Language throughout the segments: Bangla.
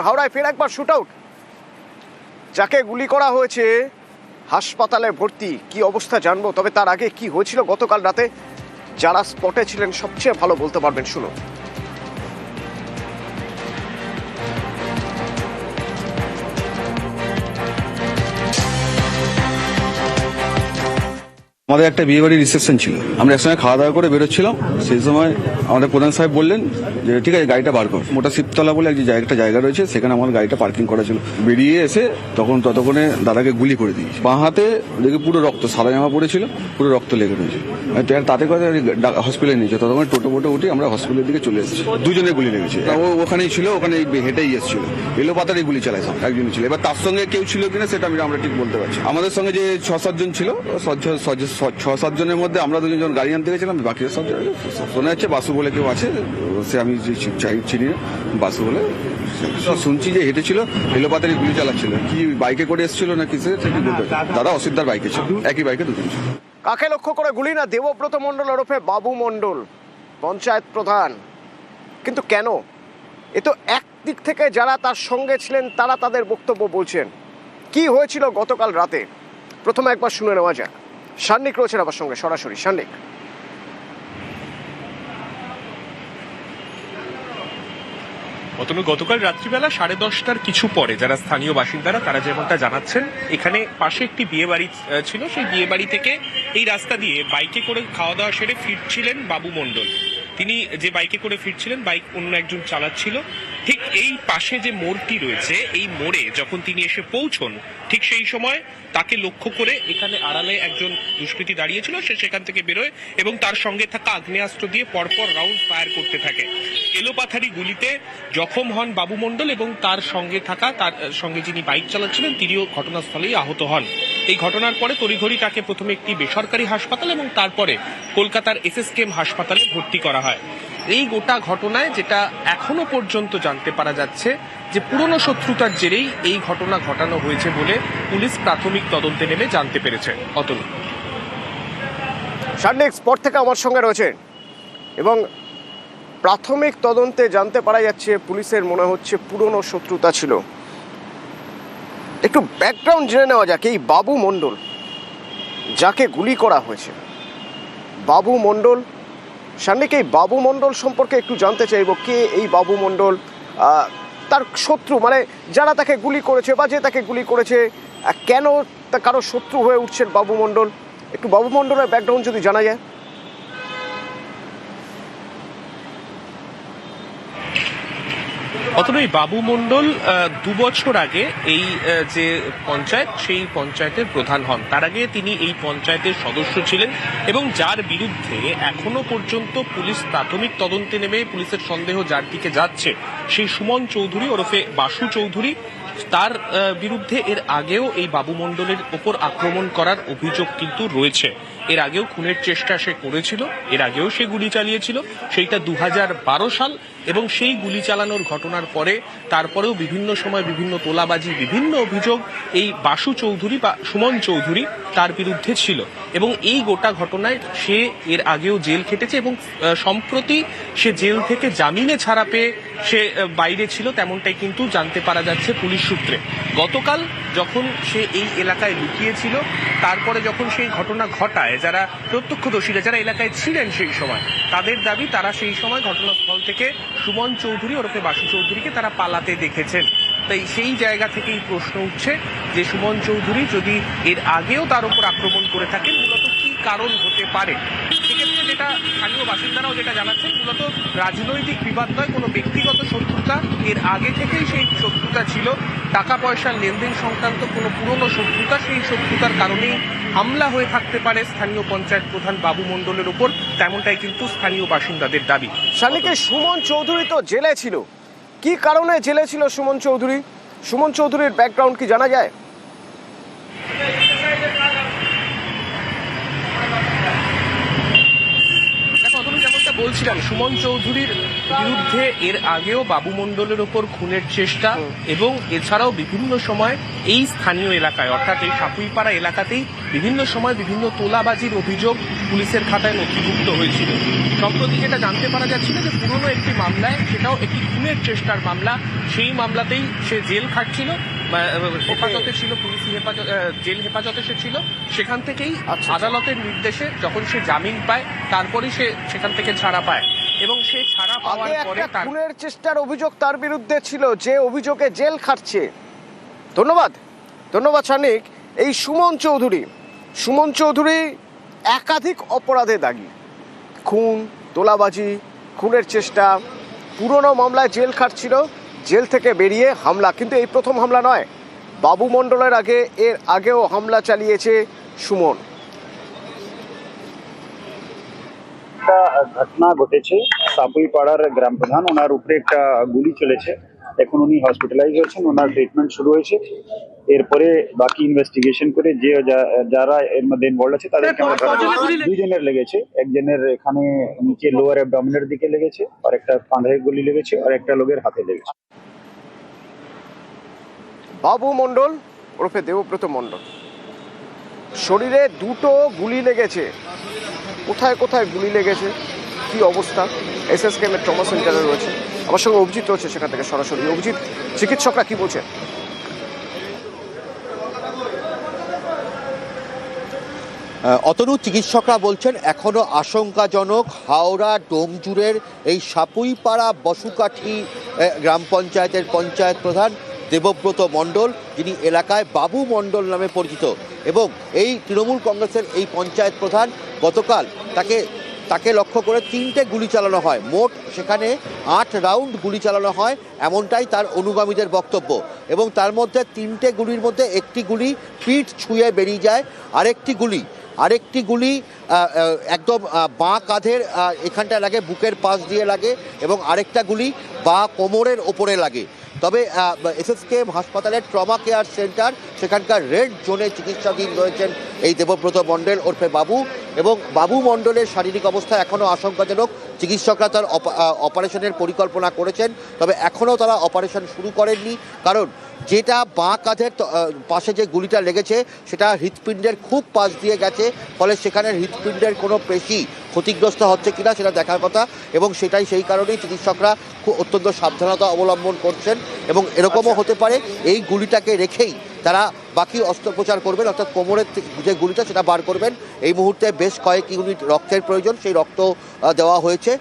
হাওড়ায় ফের একবার শুট আউট যাকে গুলি করা হয়েছে, হাসপাতালে ভর্তি, কি অবস্থা জানব? তবে তার আগে কি হয়েছিল গতকাল রাতে? যারা স্পটে ছিলেন, সবচেয়ে ভালো বলতে পারবেন, শুনুন। আমাদের একটা বিয়ে বাড়ির রিসেপশন ছিল। আমরা একসঙ্গে খাওয়া দাওয়া করে বেরোচ্ছিলাম। সেই সময় আমাদের প্রধান সাহেব বললেন যে, ঠিক আছে, গাড়িটা বার কর। মোটা শিবতলা বলে একটি জায়গা- রয়েছে, সেখানে আমার গাড়িটা পার্কিং করা ছিল। বেরিয়ে এসে তখন ততক্ষণে দাদাকে গুলি করে দিয়েছি। বাঁ হাতে দেখি পুরো রক্ত, সাদা জামা পড়েছিল, পুরো রক্ত লেগে রয়েছে। আর তাতে করে হসপিটালে নিয়েছে ততক্ষণ টোটো ফোটো উঠে আমরা হসপিটালের দিকে চলে এসেছি। দুজনে গুলি লেগেছে। ও ওখানেই ছিল, ওখানে হেঁটেই এসেছিল। এলো পাতারই গুলি চালাইছে, একজন ছিল। এবার তার সঙ্গে কেউ ছিল কিনা সেটা আমি আমরা ঠিক বলতে পারছি আমাদের সঙ্গে যে ছ সাতজন ছিল, ও ছ- সাতজনের মধ্যে আমরা দুজন গাড়ি আনতে গেছিলাম বাকি সব শোনা যাচ্ছে বাসু বলে কেউ আছে সে আমি চিনি না, বাসু বলে। শুনছি যে হেঁটেছিল এলো পাতারই গুলি চালাচ্ছিল। কি বাইকে করে এসেছিল না কিসে। দাদা অসিদ্ধার বাইকে ছিল একই বাইকে দুজন ছিল। কাকে লক্ষ্য করে গুলি না দেবব্রত মণ্ডল ওরফে বাবু মণ্ডল? পঞ্চায়েত প্রধান। কিন্তু কেন? এ তো একদিক থেকে যারা তার সঙ্গে ছিলেন তারা তাদের বক্তব্য বলছেন। কি হয়েছিল গতকাল রাতে? প্রথমে একবার শুনে নেওয়া যাক। সান্নিক রয়েছেন আমার সঙ্গে, সরাসরি। সান্নিক। গতকাল রাত্রিবেলা সাড়ে দশটার কিছু পরে যারা স্থানীয় বাসিন্দারা, তারা যেমনটা জানাচ্ছেন, এখানে পাশে একটি বিয়ে বাড়ি ছিল। সেই বিয়ে বাড়ি থেকে এই রাস্তা দিয়ে বাইকে করে খাওয়া দাওয়া সেরে ফিরছিলেন বাবু মণ্ডল। তিনি যে বাইকে করে ফিরছিলেন, বাইক অন্য একজন চালাচ্ছিল। ঠিক এই পাশে যে মোড়টি রয়েছে, এই মোড়ে যখন তিনি এসে পৌঁছন, ঠিক সেই সময় তাকে লক্ষ্য করে এখানে আড়ালে একজন দুষ্কৃতী দাঁড়িয়েছিল সে সেখান থেকে বেরোয় এবং তার সঙ্গে থাকা আগ্নেয়াস্ত্র দিয়ে পরপর রাউন্ড ফায়ার করতে থাকে। এলোপাথারি গুলিতে জখম হন বাবু মণ্ডল এবং তার সঙ্গে থাকা, তার সঙ্গে যিনি বাইক চালাচ্ছিলেন, তিনিও ঘটনাস্থলেই আহত হন। এই ঘটনার পরে তড়িঘড়ি তাকে প্রথমে একটি বেসরকারি হাসপাতাল এবং তারপরে কলকাতার এসএসকেএম হাসপাতালে ভর্তি করা হয়। এই গোটা ঘটনায় যেটা এখনও পর্যন্ত জানতে পারা যাচ্ছে, যে পুরনো শত্রুতার জেরেই এই ঘটনা ঘটানো হয়েছে বলে পুলিশ প্রাথমিক তদন্তে নেমে জানতে পেরেছে। অতনু সান্নিক স্পট থেকে আমার সঙ্গে রয়েছেন। এবং প্রাথমিক তদন্তে জানতে পারা যাচ্ছে, পুলিশের মনে হচ্ছে পুরনো শত্রুতা ছিল। একটু ব্যাকগ্রাউন্ড জেনে নেওয়া যাক, এই বাবু মণ্ডল, যাকে গুলি করা হয়েছে। বাবু মণ্ডল সান্নিক এই বাবু মণ্ডল সম্পর্কে একটু জানতে চাইব, কে এই বাবু মণ্ডল? তার শত্রু মানে যারা তাকে গুলি করেছে বা যে তাকে গুলি করেছে কেন কারও শত্রু হয়ে উঠছেন বাবু মণ্ডল? একটু বাবু মণ্ডলের ব্যাকগ্রাউন্ড যদি জানা যায়। অতএব এই বাবু মণ্ডল আহ, দু বছর আগে এই যে পঞ্চায়েত সেই পঞ্চায়েতের প্রধান হন। তার আগে তিনি এই পঞ্চায়েতের সদস্য ছিলেন এবং যার বিরুদ্ধে এখনও পর্যন্ত পুলিশ প্রাথমিক তদন্তে নেমে পুলিশের সন্দেহ যার দিকে যাচ্ছে সেই সুমন চৌধুরী ওরফে বাসু চৌধুরী। তার বিরুদ্ধে এর আগেও এই বাবু মণ্ডলের ওপর আক্রমণ করার অভিযোগ কিন্তু রয়েছে। এর আগেও খুনের চেষ্টা সে করেছিল, এর আগেও সে গুলি চালিয়েছিল, সেইটা দু হাজার বারো সাল এবং সেই গুলি চালানোর ঘটনার পরে তারপরেও বিভিন্ন সময় বিভিন্ন তোলাবাজি, বিভিন্ন অভিযোগ এই বাসু চৌধুরী বা সুমন চৌধুরী তার বিরুদ্ধে ছিল এবং এই গোটা ঘটনায় সে এর আগেও জেল খেটেছে এবং সম্প্রতি সে জেল থেকে জামিনে ছাড়া পেয়ে সে বাইরে ছিল তেমনটাই কিন্তু জানতে পারা যাচ্ছে পুলিশ সূত্রে। গতকাল যখন সে এই এলাকায় লুকিয়েছিল, তারপরে যখন সেই ঘটনা ঘটায় যারা প্রত্যক্ষদর্শীরা, যারা এলাকায় ছিলেন সেই সময়, তাদের দাবি তারা সেই সময় ঘটনাস্থল থেকে সুমন চৌধুরী ওরফে বাসু চৌধুরীকে তারা পালাতে দেখেছেন। তাই সেই জায়গা থেকেই প্রশ্ন উঠছে যে সুমন চৌধুরী যদি এর আগেও তার উপর আক্রমণ করে থাকেন, মূলত কি কারণ হতে পারে? সেক্ষেত্রে যেটা স্থানীয় বাসিন্দারাও যেটা জানাচ্ছেন, মূলত রাজনৈতিক বিবাদ নয়, কোনো ব্যক্তিগত শত্রুতা। এর আগে থেকেই সেই শত্রুতা ছিল। টাকা পয়সার লেনদেন সংক্রান্ত কোনো পুরনো শত্রুতা, সেই শত্রুতার কারণেই হামলা হয়ে থাকতে পারে স্থানীয় পঞ্চায়েত প্রধান বাবু মণ্ডলের উপর তেমনটাই কিন্তু স্থানীয় বাসিন্দাদের দাবি। শালিকে সুমন চৌধুরী তো জেলে ছিল। কি কারণে জেলে ছিল সুমন চৌধুরী? সুমন চৌধুরীর ব্যাকগ্রাউন্ড কি জানা যায় দেখো অতনু যেমনটা বলছিলাম সুমন চৌধুরীর বিরুদ্ধে এর আগেও বাবু মণ্ডলের ওপর খুনের চেষ্টা এবং এছাড়াও বিভিন্ন সময় এই স্থানীয় এলাকায় অর্থাৎ এই সাপুইপাড়া এলাকাতেই বিভিন্ন সময় বিভিন্ন তোলাবাজির অভিযোগ পুলিশের খাতায় নথিভুক্ত হয়েছিল। সম্প্রতি যেটা জানতে পারা যাচ্ছিল যে পুরনো একটি মামলায় সেটাও একটি খুনের চেষ্টার মামলা সেই মামলাতেই সে জেল খাটছিল। হেফাজতে ছিল পুলিশি হেফাজত জেল হেফাজতে সে ছিল সেখান থেকেই আচ্ছা। আদালতের নির্দেশে যখন সে জামিন পায় তারপরেই সে সেখান থেকে ছাড়া পায়। এবং সে ছাড়া পাওয়ার পরে একটা খুনের চেষ্টার অভিযোগ তার বিরুদ্ধে ছিল যে অভিযোগে জেল খাটছে। ধন্যবাদ। ধন্যবাদ সানিক এই সুমন চৌধুরী। সুমন চৌধুরী একাধিক অপরাধে দাগী। খুন তোলাবাজি খুনের চেষ্টা পুরনো মামলায় জেল খাটছিল। জেল থেকে বেরিয়ে হামলা, কিন্তু এই প্রথম হামলা নয়। বাবু মণ্ডলের আগে, এর আগেও হামলা চালিয়েছে সুমন। একটা ঘটনা ঘটেছে সাপুই পাড়ার গ্রাম প্রধান। ওনার উপরে একটা গুলি চলেছে। এখন উনি হসপিটালাইজ হয়েছেন। ওনার ট্রিটমেন্ট শুরু হয়েছে। এরপরে বাকি ইনভেস্টিগেশন করে যে যারা এর মধ্যে ইনভলভ আছে তাদেরকে আমরা ধরবো। দুজনের লেগেছে। একজনের এখানে নিচে লোয়ার অ্যাবডমিনের দিকে লেগেছে আর একটা কাঁধে গুলি লেগেছে আর একটা লোকের হাতে লেগেছে। বাবু মণ্ডল ওরফে দেবব্রত মণ্ডল। শরীরে দুটো গুলি লেগেছে। কোথায় কোথায় গুলি লেগেছে? কি অবস্থা? এস এস কেমের ট্রমা সেন্টারে রয়েছে। আমার সঙ্গে অভিজিৎ রয়েছে সেখান থেকে সরাসরি। অভিজিৎ চিকিৎসকরা কি বলছেন? অতনু চিকিৎসকরা বলছেন, এখনও আশঙ্কাজনক হাওড়া ডোমজুড়ের এই সাপুইপাড়া বসুকাঠি গ্রাম পঞ্চায়েতের পঞ্চায়েত প্রধান দেবব্রত মণ্ডল, যিনি এলাকায় বাবু মণ্ডল নামে পরিচিত। এবং এই তৃণমূল কংগ্রেসের এই পঞ্চায়েত প্রধান গতকাল তাকে তাকে লক্ষ্য করে তিনটে গুলি চালানো হয়। মোট সেখানে আট রাউন্ড গুলি চালানো হয়, এমনটাই তার অনুগামীদের বক্তব্য। এবং তার মধ্যে তিনটে গুলির মধ্যে একটি গুলি পিঠ ছুঁয়ে বেরিয়ে যায়, আরেকটি গুলি আরেকটি গুলি একদম বাঁ কাঁধের এখানটা লাগে, বুকের পাশ দিয়ে লাগে এবং আরেকটা গুলি বা কোমরের ওপরে লাগে। তবে এসএসকেএম হাসপাতালের ট্রমা কেয়ার সেন্টার, সেখানকার রেড জোনে চিকিৎসাধীন রয়েছেন এই দেবব্রত মণ্ডল ওরফে বাবু এবং বাবু মণ্ডলের শারীরিক অবস্থা এখনও আশঙ্কাজনক। চিকিৎসকরা তার অপারেশনের পরিকল্পনা করেছেন তবে এখনও তারা অপারেশন শুরু করেননি। কারণ যেটা বাঁ কাঁধের পাশে যে গুলিটা লেগেছে সেটা হৃৎপিণ্ডের খুব পাশ দিয়ে গেছে ফলে সেখানে হৃৎপিণ্ডের কোনো পেশি ক্ষতিগ্রস্ত হচ্ছে কিনা সেটা দেখার কথা এবং সেটাই সেই কারণেই চিকিৎসকরা খুব অত্যন্ত সাবধানতা অবলম্বন করছেন এবং এরকমও হতে পারে এই গুলিটাকে রেখেই তারা বাকি অস্ত্রোপচার করবেন অর্থাৎ কোমরের যে গুলিটা সেটা বার করবেন। এই মুহূর্তে বেশ কয়েক ইউনিট রক্তের প্রয়োজন সেই রক্ত দেওয়া হয়েছে।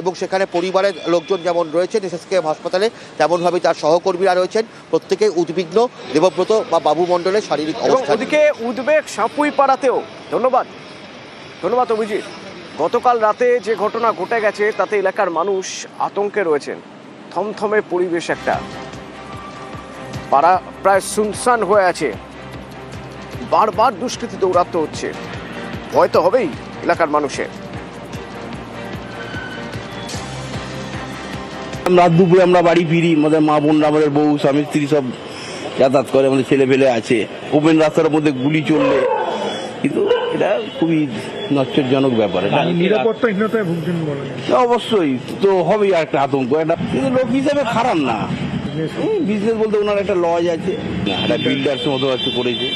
এবং সেখানে পরিবারের লোকজন যেমন রয়েছেন এসএসকেএম হাসপাতালে তেমনভাবেই তার সহকর্মীরা রয়েছেন। প্রত্যেকে উদ্বিগ্ন দেবব্রত বা বাবু মণ্ডলের শারীরিক অবস্থা। ওদিকে উদ্বেগ সাপুই পাড়াতেও ধন্যবাদ। ধন্যবাদ অভিজিৎ। গতকাল রাতে যে ঘটনা ঘটে গেছে তাতে এলাকার মানুষ আতঙ্কে রয়েছেন। থমথমে পরিবেশ একটা। পাড়া প্রায় সুনসান হয়ে আছে। বারবার দুষ্কৃতি দৌরাত্ম হচ্ছে। ভয় তো হবেই এলাকার মানুষের। রাত দুপুরে আমরা বাড়ি ফিরি আমাদের মা বোনরা আমাদের বউ স্বামী স্ত্রী সব যাতায়াত করে আমাদের ছেলে পেলে আছে। ওপেন রাস্তার মধ্যে গুলি চললে। কিন্তু এটা খুবই নচ্চরজনক ব্যাপার। এটা যায় অবশ্যই তো হবেই আর একটা আতঙ্ক। একটা কিন্তু লোক হিসেবে খারাপ না। বিজনেস বলতে ওনার একটা লজ আছে একটা বিল্ডার্স মতো একটু করেছে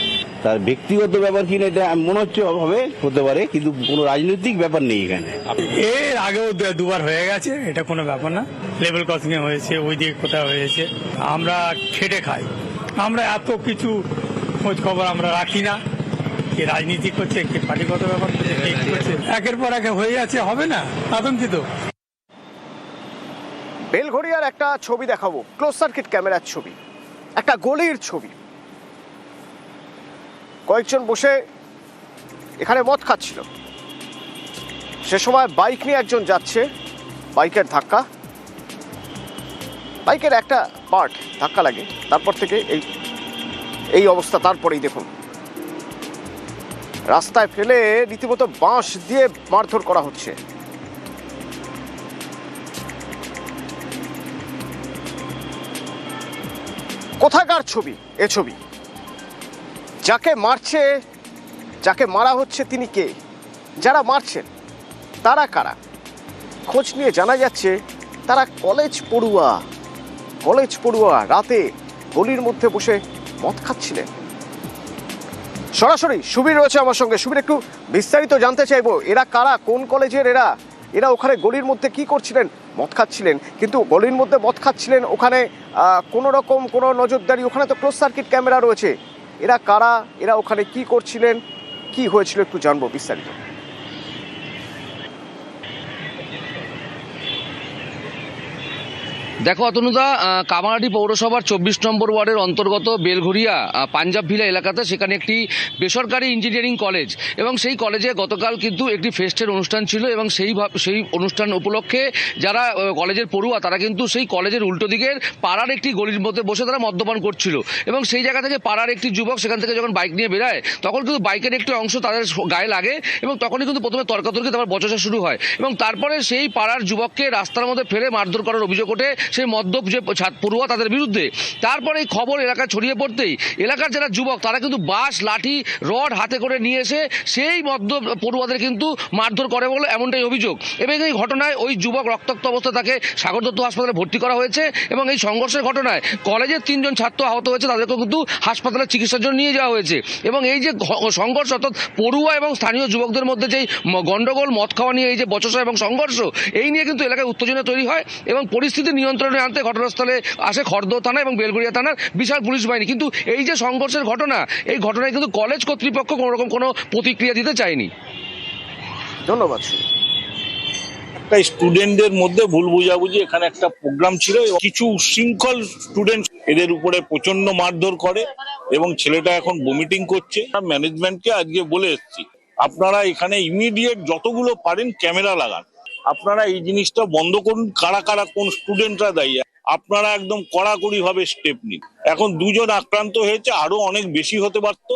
তার ব্যক্তিগত ব্যাপার কিনা এটা মনে হচ্ছে হবে হতে পারে কিন্তু কোনো রাজনৈতিক ব্যাপার নেই এখানে। এর আগেও দুবার হয়ে গেছে এটা কোনো ব্যাপার না। লেভেল ক্রসিং এ হয়েছে ওই দিকে কোথাও হয়েছে। আমরা খেটে খাই। আমরা এত কিছু খোঁজ খবর আমরা রাখি না। কে রাজনীতি করছে কে পার্টিগত ব্যাপার করছে কে কি করছে। একের পর একে হয়ে যাচ্ছে হবে না আতঙ্কিত। বেলঘড়িয়ার একটা ছবি দেখাবো ক্লোজ সার্কিট ক্যামেরার ছবি, একটা গলির ছবি। কয়েকজন বসে এখানে মদ খাচ্ছিল। সে সময় বাইক নিয়ে একজন যাচ্ছে বাইকের ধাক্কা। বাইকের একটা পার্ট ধাক্কা লাগে, তারপর থেকে এই এই অবস্থা, তারপরেই দেখুন। রাস্তায় ফেলে রীতিমতো বাঁশ দিয়ে মারধর করা হচ্ছে। কোথাকার ছবি? এ ছবি। যাকে মারছে, যাকে মারা হচ্ছে তিনি কে? যারা মারছেন, তারা কারা? খোঁজ নিয়ে জানা যাচ্ছে, তারা কলেজ পড়ুয়া। কলেজ পড়ুয়া রাতে গলির মধ্যে বসে মদ খাচ্ছিলেন। সরাসরি সুবীর রয়েছে আমার সঙ্গে। সুবীর, একটু বিস্তারিত জানতে চাইব, এরা কারা? কোন কলেজের এরা? এরা ওখানে গলির মধ্যে কি করছিলেন? মদ খাচ্ছিলেন, কিন্তু গলির মধ্যে মদ খাচ্ছিলেন, ওখানে কোনো রকম কোনো নজরদারি, ওখানে তো ক্লোজ সার্কিট ক্যামেরা রয়েছে। এরা কারা? এরা ওখানে কি করছিলেন? কি হয়েছিল একটু জানব বিস্তারিত। দেখো অতনুদা আহ, কামারহাটি পৌরসভার চব্বিশ নম্বর ওয়ার্ডের অন্তর্গত বেলঘরিয়া পাঞ্জাব ভিলা এলাকাতে সেখানে একটি বেসরকারি ইঞ্জিনিয়ারিং কলেজ এবং সেই কলেজে গতকাল কিন্তু একটি ফেস্টের অনুষ্ঠান ছিল এবং সেই সেই অনুষ্ঠান উপলক্ষে যারা কলেজের পড়ুয়া তারা কিন্তু সেই কলেজের উল্টো দিকের পাড়ার একটি গলির মধ্যে বসে তারা মদ্যপান করছিল এবং সেই জায়গা থেকে পাড়ার একটি যুবক সেখান থেকে যখন বাইক নিয়ে বেরায় তখন কিন্তু বাইকের একটি অংশ তাদের গায়ে লাগে এবং তখনই কিন্তু প্রথমে তর্কাতর্কি তারপর বচসা শুরু হয় এবং তারপরে সেই পাড়ার যুবককে রাস্তার মধ্যে ফেলে মারধর করার অভিযোগ ওঠে সেই মদ্যপ যে পড়ুয়া তাদের বিরুদ্ধে। তারপরে এই খবর এলাকায় ছড়িয়ে পড়তেই এলাকার যারা যুবক, তারা কিন্তু বাঁশ, লাঠি, রড হাতে করে নিয়ে এসে সেই মদ্য পড়ুয়াদের কিন্তু মারধর করে বলে এমনটাই অভিযোগ। এবং এই ঘটনায় ওই যুবক রক্তাক্ত অবস্থা তাকে সাগর দত্ত হাসপাতালে ভর্তি করা হয়েছে এবং এই সংঘর্ষের ঘটনায় কলেজের তিনজন ছাত্র আহত হয়েছে তাদেরকে কিন্তু হাসপাতালে চিকিৎসার জন্য নিয়ে যাওয়া হয়েছে। এবং এই যে সংঘর্ষ অর্থাৎ পড়ুয়া এবং স্থানীয় যুবকদের মধ্যে যেই গন্ডগোল, মদ খাওয়া নিয়ে এই যে বচসা এবং সংঘর্ষ, এই নিয়ে কিন্তু এলাকায় উত্তেজনা তৈরি হয় এবং পরিস্থিতি নিয়ন্ত্রণে আনতে ঘটনাস্থলে আসে খর্দ থানা এবং বেলগুড়িয়া থানার বিশাল পুলিশ বাহিনী। কিন্তু এই যে সংঘর্ষের ঘটনা এই ঘটনায় কিন্তু কলেজ কর্তৃপক্ষ কোনো রকম কোনো প্রতিক্রিয়া দিতে চায়নি। ধন্যবাদ একটা স্টুডেন্টদের মধ্যে ভুল বুঝাবুঝি এখানে একটা প্রোগ্রাম ছিল কিছু শৃঙ্খল স্টুডেন্ট এদের উপরে প্রচণ্ড মারধর করে এবং ছেলেটা এখন ভমিটিং করছে। ম্যানেজমেন্টকে আজকে বলে এসেছি আপনারা এখানে ইমিডিয়েট যতগুলো পারেন ক্যামেরা লাগান। আপনারা এই জিনিসটা বন্ধ করুন, কারা কারা কোন স্টুডেন্টরা দায়ী। আপনারা একদম কড়াকড়ি ভাবে স্টেপ নিন। এখন দুজন আক্রান্ত হয়েছে, আরও অনেক বেশি হতে পারতো।